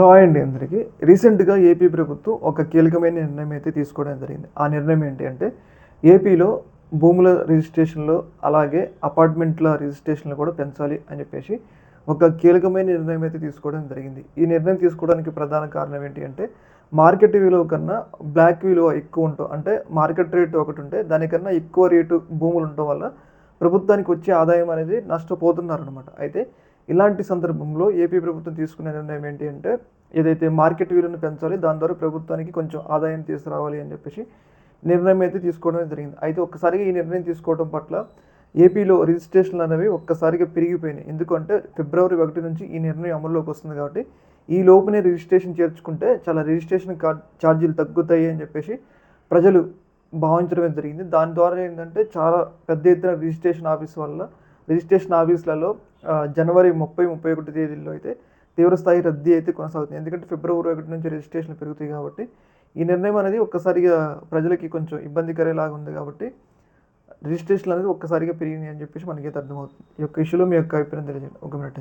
Hello అండి అందరికీ. రీసెంట్గా ఏపీ ప్రభుత్వం ఒక కీలకమైన నిర్ణయం అయితే తీసుకోవడం జరిగింది. ఆ నిర్ణయం ఏంటి అంటే ఏపీలో భూముల రిజిస్ట్రేషన్లో అలాగే అపార్ట్మెంట్ల రిజిస్ట్రేషన్లు కూడా పెంచాలి అని చెప్పేసి ఒక కీలకమైన నిర్ణయం అయితే తీసుకోవడం జరిగింది. ఈ నిర్ణయం తీసుకోవడానికి ప్రధాన కారణం ఏంటి అంటే మార్కెట్ విలువ కన్నా బ్లాక్ విలువ ఎక్కువ ఉండటం అంటే మార్కెట్ రేటు ఒకటి ఉంటే దానికన్నా ఎక్కువ రేటు భూములు ఉండటం వల్ల ప్రభుత్వానికి వచ్చే ఆదాయం అనేది నష్టపోతున్నారు అనమాట అయితే ఇలాంటి సందర్భంలో ఏపీ ప్రభుత్వం తీసుకునే నిర్ణయం ఏంటి అంటే ఏదైతే మార్కెట్ విలువను పెంచాలి దాని ద్వారా ప్రభుత్వానికి కొంచెం ఆదాయం తీసుకురావాలి అని చెప్పేసి నిర్ణయం అయితే తీసుకోవడం జరిగింది. అయితే ఒక్కసారిగా ఈ నిర్ణయం తీసుకోవడం పట్ల ఏపీలో రిజిస్ట్రేషన్లు అనేవి ఒక్కసారిగా పెరిగిపోయినాయి. ఎందుకంటే ఫిబ్రవరి ఒకటి నుంచి ఈ నిర్ణయం అమల్లోకి వస్తుంది కాబట్టి ఈ లోపునే రిజిస్ట్రేషన్ చేర్చుకుంటే చాలా రిజిస్ట్రేషన్ ఛార్జీలు తగ్గుతాయి అని చెప్పేసి ప్రజలు భావించడమే జరిగింది. దాని ద్వారా ఏంటంటే చాలా పెద్ద ఎత్తున రిజిస్ట్రేషన్ ఆఫీస్ వల్ల రిజిస్ట్రేషన్ ఆఫీసులలో జనవరి ముప్పై ముప్పై ఒకటి తేదీల్లో అయితే తీవ్రస్థాయి రద్దీ అయితే కొనసాగుతుంది. ఎందుకంటే ఫిబ్రవరి ఒకటి నుంచి రిజిస్ట్రేషన్ పెరుగుతాయి కాబట్టి ఈ నిర్ణయం అనేది ఒక్కసారిగా ప్రజలకి కొంచెం ఇబ్బందికరేలాగా ఉంది కాబట్టి రిజిస్ట్రేషన్ అనేది ఒక్కసారిగా పెరిగింది అని చెప్పేసి మనకైతే అర్థమవుతుంది. ఈ యొక్క ఇష్యూలో మీ యొక్క అభిప్రాయం తెలియజేయండి. ఒక మినిట్.